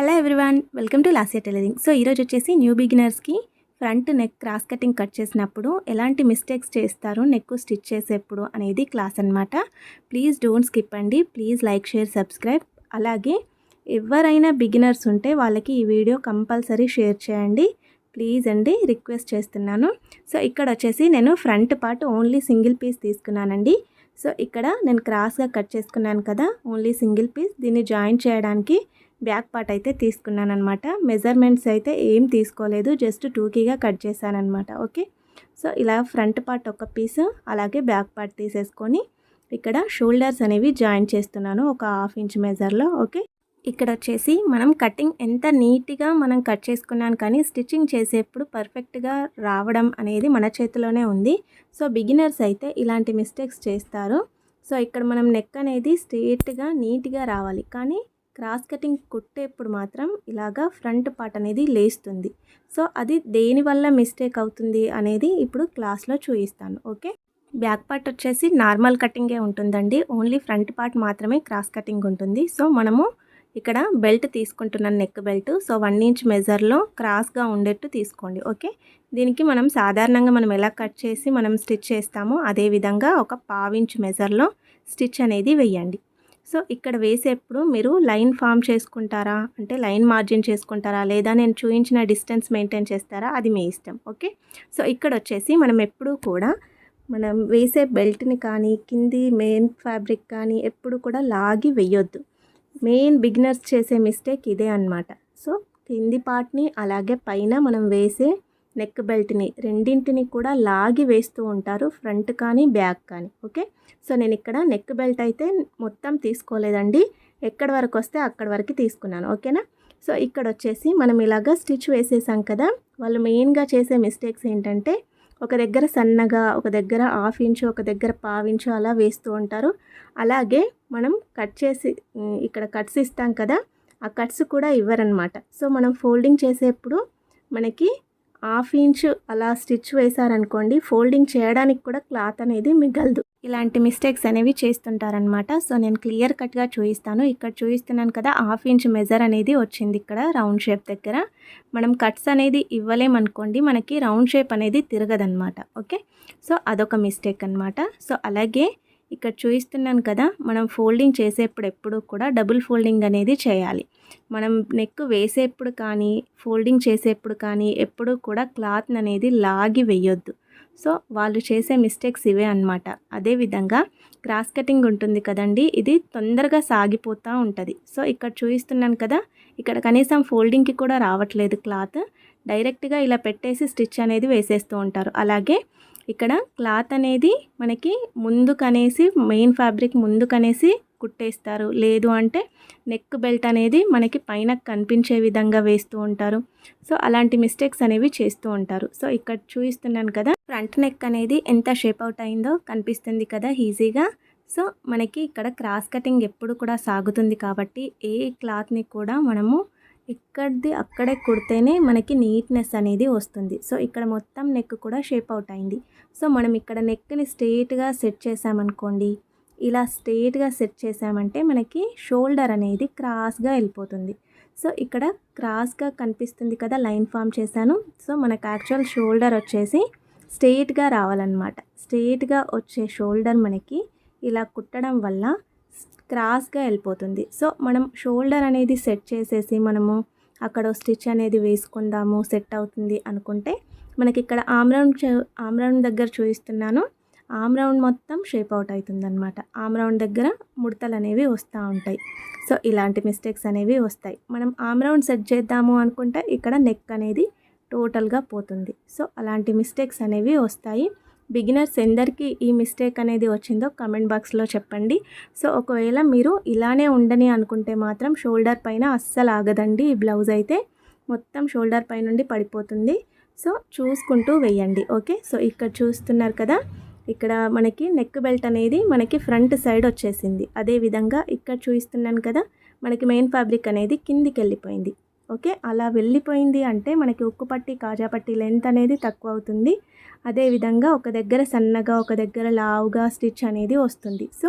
Hello everyone welcome to Lasya tailoring tailoring so ఈరోజు వచ్చేసి new బిగినర్స్కి front neck cross cutting cut చేసినప్పుడు ఎలాంటి mistakes చేస్తారు నెక్ స్టిచ్ చేసేప్పుడు అనేది క్లాస్ అనమాట ప్లీజ్ డోంట్ స్కిప్ అండి. ప్లీజ్ లైక్ షేర్ సబ్స్క్రైబ్ అలాగే ఎవరైనా బిగినర్స్ ఉంటే వాళ్ళకి ఈ వీడియో కంపల్సరీ షేర్ చేయండి. ప్లీజ్ అండి రిక్వెస్ట్ చేస్తున్నాను. సో ఇక్కడ వచ్చేసి నేను front part only single piece తీసుకున్నానండి. సో ఇక్కడ నేను క్రాస్గా కట్ చేసుకున్నాను కదా ఓన్లీ సింగిల్ పీస్ దీన్ని జాయిన్ చేయడానికి బ్యాక్ పార్ట్ అయితే తీసుకున్నాను అనమాట మెజర్మెంట్స్ అయితే ఏం తీసుకోలేదు జస్ట్ టూకీగా కట్ చేశాను అనమాట ఓకే సో ఇలా ఫ్రంట్ పార్ట్ ఒక పీస్ అలాగే బ్యాక్ పార్ట్ తీసేసుకొని ఇక్కడ షోల్డర్స్ అనేవి జాయిన్ చేస్తున్నాను ఒక హాఫ్ ఇంచ్ మెజర్లో ఓకే ఇక్కడ వచ్చేసి మనం కటింగ్ ఎంత నీట్గా మనం కట్ చేసుకున్నాను కానీ స్టిచ్చింగ్ చేసేప్పుడు పర్ఫెక్ట్గా రావడం అనేది మన చేతిలోనే ఉంది. సో బిగినర్స్ అయితే ఇలాంటి మిస్టేక్స్ చేస్తారు. సో ఇక్కడ మనం నెక్ అనేది స్ట్రేట్గా నీట్గా రావాలి. కానీ క్రాస్ కటింగ్ కుట్టేప్పుడు మాత్రం ఇలాగా ఫ్రంట్ పార్ట్ అనేది లేస్తుంది. సో అది దేనివల్ల మిస్టేక్ అవుతుంది అనేది ఇప్పుడు క్లాస్లో చూపిస్తాను. ఓకే? బ్యాక్ పార్ట్ వచ్చేసి నార్మల్ కటింగే ఉంటుందండి. ఓన్లీ ఫ్రంట్ పార్ట్ మాత్రమే క్రాస్ కటింగ్ ఉంటుంది. సో మనము ఇక్కడ బెల్ట్ తీసుకుంటున్నాను neck belt. So one inch మెజర్లో క్రాస్గా ఉండేట్టు తీసుకోండి. ఓకే? దీనికి మనం సాధారణంగా మనం ఎలా కట్ చేసి మనం స్టిచ్ చేస్తామో అదే విధంగా ఒక పావించ్ మెజర్లో స్టిచ్ అనేది వేయండి. సో ఇక్కడ వేసేప్పుడు మీరు లైన్ ఫామ్ చేసుకుంటారా? అంటే లైన్ మార్జిన్ చేసుకుంటారా? లేదా నేను చూపించిన డిస్టెన్స్ మెయింటైన్ చేస్తారా? అది మీ ఇష్టం. ఓకే? సో ఇక్కడ వచ్చేసి మనం ఎప్పుడూ కూడా మనం వేసే బెల్ట్ని కానీ కింది మెయిన్ ఫ్యాబ్రిక్ కానీ ఎప్పుడు కూడా లాగి వెయ్యొద్దు మెయిన్ బిగినర్స్ చేసే మిస్టేక్ ఇదే అనమాట సో కింది పార్ట్ని అలాగే పైన మనం వేసే నెక్ బెల్ట్ని రెండింటిని కూడా లాగి వేస్తూ ఉంటారు ఫ్రంట్ కానీ బ్యాక్ కానీ ఓకే సో నేను ఇక్కడ నెక్ బెల్ట్ అయితే మొత్తం తీసుకోలేదండి. ఎక్కడి వరకు వస్తే అక్కడి వరకు తీసుకున్నాను ఓకేనా సో ఇక్కడ వచ్చేసి మనం ఇలాగా స్టిచ్ వేసేసాం కదా? వాళ్ళు మెయిన్గా చేసే మిస్టేక్స్ ఏంటంటే ఒక దగ్గర సన్నగా ఒక దగ్గర హాఫ్ ఇంచు ఒక దగ్గర పావించు అలా వేస్తూ ఉంటారు. అలాగే మనం కట్ చేసి ఇక్కడ కట్స్ ఇస్తాం కదా? ఆ కట్స్ కూడా ఇవ్వరనమాట సో మనం ఫోల్డింగ్ చేసేప్పుడు మనకి హాఫ్ ఇంచ్ అలా స్టిచ్ వేశారనుకోండి ఫోల్డింగ్ చేయడానికి కూడా క్లాత్ అనేది మిగలదు. ఇలాంటి మిస్టేక్స్ అనేవి చేస్తుంటారనమాట సో నేను క్లియర్ కట్గా చూపిస్తాను. ఇక్కడ చూపిస్తున్నాను కదా హాఫ్ ఇంచ్ మెజర్ అనేది వచ్చింది ఇక్కడ రౌండ్ షేప్ దగ్గర. మనం కట్స్ అనేది ఇవ్వలేమనుకోండి మనకి రౌండ్ షేప్ అనేది తిరగదనమాట ఓకే? సో అదొక మిస్టేక్ అనమాట సో అలాగే ఇక్కడ చూపిస్తున్నాను కదా మనం ఫోల్డింగ్ చేసేప్పుడు ఎప్పుడు కూడా డబుల్ ఫోల్డింగ్ అనేది చేయాలి. మనం నెక్ వేసేప్పుడు కానీ ఫోల్డింగ్ చేసేప్పుడు కానీ ఎప్పుడు కూడా క్లాత్ అనేది లాగి వేయొద్దు. సో వాళ్ళు చేసే మిస్టేక్స్ ఇవే అనమాట అదేవిధంగా క్రాస్ కటింగ్ ఉంటుంది కదండి ఇది తొందరగా సాగిపోతూ ఉంటుంది. సో ఇక్కడ చూపిస్తున్నాను కదా ఇక్కడ కనీసం ఫోల్డింగ్కి కూడా రావట్లేదు క్లాత్. డైరెక్ట్గా ఇలా పెట్టేసి స్టిచ్ అనేది వేసేస్తూ ఉంటారు. అలాగే ఇక్కడ క్లాత్ అనేది మనకి ముందుకనేసి మెయిన్ ఫ్యాబ్రిక్ ముందుకనేసి కుట్టేస్తారు. లేదు అంటే నెక్ బెల్ట్ అనేది మనకి పైన కనిపించే విధంగా వేస్తూ ఉంటారు. సో అలాంటి మిస్టేక్స్ అనేవి చేస్తూ ఉంటారు. సో ఇక్కడ చూపిస్తున్నాను కదా ఫ్రంట్ నెక్ అనేది ఎంత షేప్ అవుట్ అయిందో కనిపిస్తుంది కదా ఈజీగా సో మనకి ఇక్కడ క్రాస్ కటింగ్ ఎప్పుడు కూడా సాగుతుంది కాబట్టి ఏ క్లాత్ని కూడా మనము ఇక్కడిది అక్కడే కుడితేనే మనకి నీట్నెస్ అనేది వస్తుంది. సో ఇక్కడ మొత్తం నెక్ కూడా షేప్ అవుట్ అయింది. సో మనం ఇక్కడ నెక్ని స్ట్రేట్గా సెట్ చేసామనుకోండి ఇలా స్ట్రేట్గా సెట్ చేసామంటే మనకి షోల్డర్ అనేది క్రాస్గా వెళ్ళిపోతుంది. సో ఇక్కడ క్రాస్గా కనిపిస్తుంది కదా లైన్ ఫామ్ చేశాను. సో మనకు యాక్చువల్ షోల్డర్ వచ్చేసి స్ట్రేట్గా రావాలన్నమాట. స్ట్రేట్గా వచ్చే షోల్డర్ మనకి ఇలా కుట్టడం వల్ల క్రాస్గా వెళ్ళిపోతుంది. సో మనం షోల్డర్ అనేది సెట్ చేసేసి మనము అక్కడ స్టిచ్ అనేది వేసుకుందాము సెట్ అవుతుంది అనుకుంటే మనకి ఇక్కడ ఆమ్రౌండ్ ఆమ్రౌండ్ దగ్గర చూపిస్తున్నాను. ఆమ్ రౌండ్ మొత్తం షేప్ అవుట్ అవుతుంది అనమాట ఆమ్ రౌండ్ దగ్గర ముడతలు అనేవి వస్తూ ఉంటాయి. సో ఇలాంటి మిస్టేక్స్ అనేవి వస్తాయి. మనం ఆమ్ రౌండ్ సెట్ చేద్దాము అనుకుంటే ఇక్కడ నెక్ అనేది టోటల్గా పోతుంది. సో అలాంటి మిస్టేక్స్ అనేవి వస్తాయి. బిగినర్స్ ఎందరికి ఈ మిస్టేక్ అనేది వచ్చిందో కమెంట్ బాక్స్లో చెప్పండి. సో ఒకవేళ మీరు ఇలానే ఉండని అనుకుంటే మాత్రం షోల్డర్ పైన అస్సలు ఆగదండి. ఈ బ్లౌజ్ అయితే మొత్తం షోల్డర్ పై నుండి పడిపోతుంది. సో చూసుకుంటూ వేయండి. ఓకే? సో ఇక్కడ చూస్తున్నారు కదా? ఇక్కడ మనకి నెక్ బెల్ట్ అనేది మనకి ఫ్రంట్ సైడ్ వచ్చేసింది. అదేవిధంగా ఇక్కడ చూపిస్తున్నాను కదా మనకి మెయిన్ ఫ్యాబ్రిక్ అనేది కిందికి వెళ్ళిపోయింది. ఓకే అలా వెళ్ళిపోయింది అంటే మనకి ఉక్కు పట్టి కాజా పట్టి లెంత్ అనేది తక్కువ అవుతుంది. అదేవిధంగా ఒక దగ్గర సన్నగా ఒక దగ్గర లావుగా స్టిచ్ అనేది వస్తుంది. సో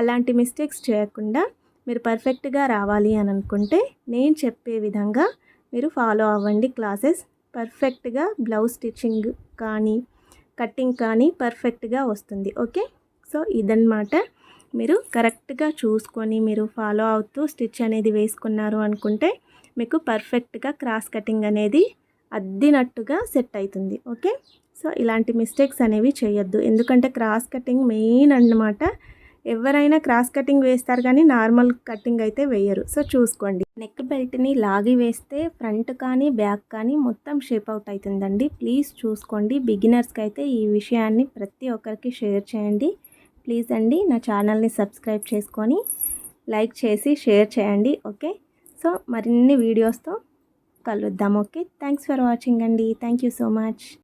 అలాంటి మిస్టేక్స్ చేయకుండా మీరు పర్ఫెక్ట్గా రావాలి అని అనుకుంటే నేను చెప్పే విధంగా మీరు ఫాలో అవ్వండి క్లాసెస్ పర్ఫెక్ట్గా బ్లౌజ్ స్టిచ్చింగ్ కానీ కటింగ్ కానీ పర్ఫెక్ట్గా వస్తుంది. ఓకే? సో ఇదన్నమాట. మీరు కరెక్ట్గా చూసుకొని మీరు ఫాలో అవుతూ స్టిచ్ అనేది వేసుకున్నారు అనుకుంటే మీకు పర్ఫెక్ట్గా క్రాస్ కటింగ్ అనేది అద్దినట్టుగా సెట్ అవుతుంది ఓకే? సో ఇలాంటి మిస్టేక్స్ అనేవి చేయొద్దు. ఎందుకంటే క్రాస్ కటింగ్ మెయిన్ అన్నమాట. ఎవరైనా క్రాస్ కటింగ్ వేస్తారు కానీ నార్మల్ కటింగ్ అయితే వేయరు. సో చూసుకోండి. నెక్ బెల్ట్ని లాగి వేస్తే ఫ్రంట్ కానీ బ్యాక్ కానీ మొత్తం షేప్ అవుట్ అవుతుందండి. ప్లీజ్ చూసుకోండి. బిగినర్స్కి అయితే ఈ విషయాన్ని ప్రతి ఒక్కరికి షేర్ చేయండి. ప్లీజ్ అండి నా ఛానల్ని సబ్స్క్రైబ్ చేసుకొని లైక్ చేసి షేర్ చేయండి. ఓకే? సో మరిన్ని వీడియోస్తో కలుద్దాం. ఓకే? థ్యాంక్స్ ఫర్ వాచింగ్ అండి. Thank you so much.